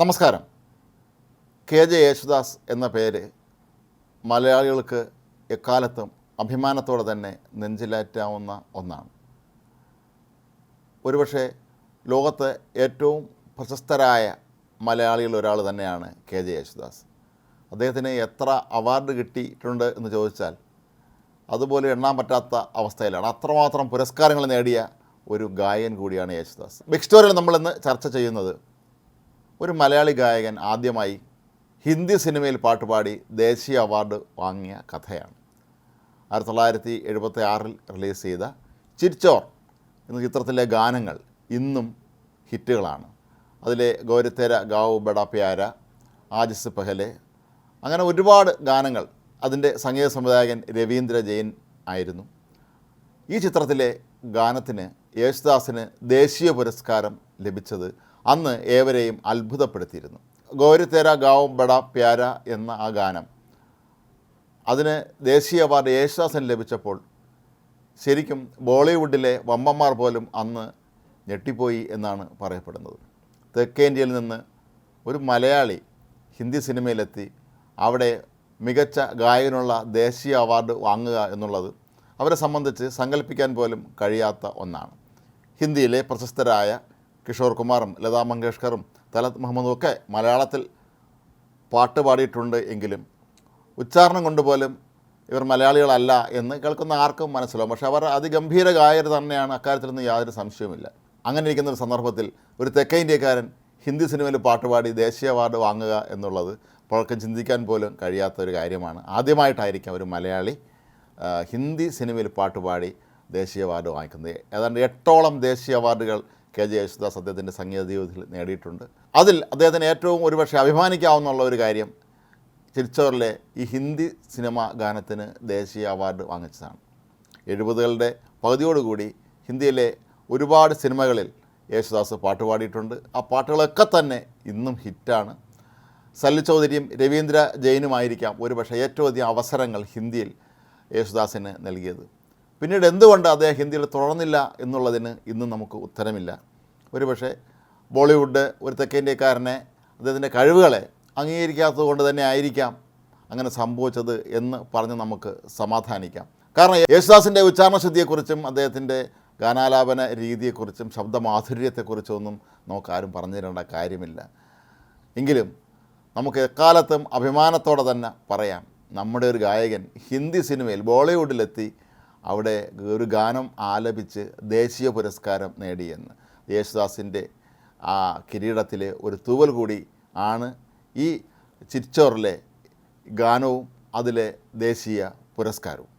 നമസ്കാരം. K J Yesudas എന്ന പേര് മലയാളികൾക്ക് എക്കാലത്തും അഭിമാനത്തോടെ തന്നെ നെഞ്ചിലേറ്റാവുന്ന ഒന്നാണ്. ഒരുപക്ഷെ ലോകത്ത് ഏറ്റവും പ്രശസ്തരായ മലയാളികൾ ഒരാൾ തന്നെയാണ് കെ ജെ യേശുദാസ്. അദ്ദേഹത്തിന് എത്ര അവാർഡ് കിട്ടിയിട്ടുണ്ട് എന്ന് ചോദിച്ചാൽ അതുപോലെ എണ്ണാൻ പറ്റാത്ത അവസ്ഥയിലാണ്. അത്രമാത്രം പുരസ്കാരങ്ങൾ നേടിയ ഒരു ഗായകൻ കൂടിയാണ് യേശുദാസ്. ബിഗ് സ്റ്റോറിയിൽ നമ്മളിന്ന് ചർച്ച ചെയ്യുന്നത് ഒരു മലയാളി ഗായകൻ ആദ്യമായി ഹിന്ദി സിനിമയിൽ പാട്ടുപാടി ദേശീയ അവാർഡ് വാങ്ങിയ കഥയാണ്. ആയിരത്തി തൊള്ളായിരത്തി എഴുപത്തി ആറിൽ റിലീസ് ചെയ്ത ചിരിച്ചോർ എന്ന ചിത്രത്തിലെ ഗാനങ്ങൾ ഇന്നും ഹിറ്റുകളാണ്. അതിലെ ഗൗരത്തേര ഗാവ് ബഡ ആജിസ് പെഹലെ അങ്ങനെ ഒരുപാട് ഗാനങ്ങൾ അതിന്റെ സംഗീത സംവിധായകൻ രവീന്ദ്ര ജെയിൻ ആയിരുന്നു. ഈ ചിത്രത്തിലെ ഗാനത്തിന് യേശുദാസിന് ദേശീയ പുരസ്കാരം ലഭിച്ചത് അന്ന് ഏവരെയും അത്ഭുതപ്പെടുത്തിയിരുന്നു. ഗോരുതേര തേര ഗാവും ബഡ പ്യാര എന്ന ആ ഗാനം. അതിന് ദേശീയ അവാർഡ് യേശുദാസൻ ലഭിച്ചപ്പോൾ ശരിക്കും ബോളിവുഡിലെ വമ്പന്മാർ പോലും അന്ന് ഞെട്ടിപ്പോയി എന്നാണ് പറയപ്പെടുന്നത്. തെക്കേ ഇന്ത്യയിൽ നിന്ന് ഒരു മലയാളി ഹിന്ദി സിനിമയിലെത്തി അവിടെ മികച്ച ഗായകനുള്ള ദേശീയ അവാർഡ് വാങ്ങുക എന്നുള്ളത് അവരെ സംബന്ധിച്ച് സങ്കല്പിക്കാൻ പോലും കഴിയാത്ത ഒന്നാണ്. ഹിന്ദിയിലെ പ്രശസ്തരായ കിഷോർ കുമാറും ലതാ മങ്കേഷ്കറും തലത് മുഹമ്മദും ഒക്കെ മലയാളത്തിൽ പാട്ട് പാടിയിട്ടുണ്ട് എങ്കിലും ഉച്ചാരണം കൊണ്ടുപോലും ഇവർ മലയാളികളല്ല എന്ന് കേൾക്കുന്ന ആർക്കും മനസ്സിലാവും. പക്ഷേ അവർ അതിഗംഭീര ഗായർ തന്നെയാണ്. അക്കാര്യത്തിലൊന്നും യാതൊരു സംശയവുമില്ല. അങ്ങനെ ഇരിക്കുന്ന ഒരു സന്ദർഭത്തിൽ ഒരു തെക്കേ ഇന്ത്യക്കാരൻ ഹിന്ദി സിനിമയിൽ പാട്ടുപാടി ദേശീയ അവാർഡ് വാങ്ങുക എന്നുള്ളത് പലർക്കും ചിന്തിക്കാൻ പോലും കഴിയാത്ത ഒരു കാര്യമാണ്. ആദ്യമായിട്ടായിരിക്കും ഒരു മലയാളി ഹിന്ദി സിനിമയിൽ പാട്ടുപാടി ദേശീയ അവാർഡ് വാങ്ങിക്കുന്നത്. ഏതാണ്ട് എട്ടോളം ദേശീയ അവാർഡുകൾ കെ ജെ യേശുദാസ് അദ്ദേഹത്തിന്റെ സംഗീത ജീവിതത്തിൽ നേടിയിട്ടുണ്ട്. അതിൽ അദ്ദേഹത്തിന് ഏറ്റവും ഒരുപക്ഷെ അഭിമാനിക്കാവുന്ന ഒരു കാര്യം ചിരിച്ചോറിലെ ഈ ഹിന്ദി സിനിമ ഗാനത്തിന് ദേശീയ അവാർഡ് വാങ്ങിച്ചതാണ്. എഴുപതുകളുടെ പകുതിയോടുകൂടി ഹിന്ദിയിലെ ഒരുപാട് സിനിമകളിൽ യേശുദാസ് പാട്ട് പാടിയിട്ടുണ്ട്. ആ പാട്ടുകളൊക്കെ തന്നെ ഇന്നും ഹിറ്റാണ്. സല്ലി ചൗധരിയും രവീന്ദ്ര ജെയിനുമായിരിക്കാം ഒരുപക്ഷെ ഏറ്റവും അധികം അവസരങ്ങൾ ഹിന്ദിയിൽ യേശുദാസിന് നൽകിയത്. പിന്നീട് എന്തുകൊണ്ട് അദ്ദേഹം ഹിന്ദിയിൽ തുടർന്നില്ല എന്നുള്ളതിന് ഇന്നും നമുക്ക് ഉത്തരമില്ല. ഒരുപക്ഷെ ബോളിവുഡ് ഒരു തെക്കേന്ത്യക്കാരനെ അദ്ദേഹത്തിന്റെ കഴിവുകളെ അംഗീകരിക്കാത്തത് കൊണ്ട് തന്നെ ആയിരിക്കാം അങ്ങനെ സംഭവിച്ചത് എന്ന് പറഞ്ഞ് നമുക്ക് സമാധാനിക്കാം. കാരണം യേശുദാസിന്റെ ഉച്ചാരണശുദ്ധിയെക്കുറിച്ചും അദ്ദേഹത്തിന്റെ ഗാനാലാപന രീതിയെക്കുറിച്ചും ശബ്ദമാധുര്യത്തെക്കുറിച്ചൊന്നും നമുക്കാരും പറഞ്ഞു തരേണ്ട കാര്യമില്ല. എങ്കിലും നമുക്ക് എക്കാലത്തും അഭിമാനത്തോടെ തന്നെ പറയാം നമ്മുടെ ഒരു ഗായകൻ ഹിന്ദി സിനിമയിൽ ബോളിവുഡിലെത്തി അവിടെ ഒരു ഗാനം ആലപിച്ച് ദേശീയ പുരസ്കാരം നേടിയെന്ന് യേശുദാസിന്റെ ആ കിരീടത്തിലെ ഒരു തൂവൽ കൂടി ആണ് ഈ ചിറ്റോറിലെ ഗാനവും അതിലെ ദേശീയ പുരസ്കാരവും.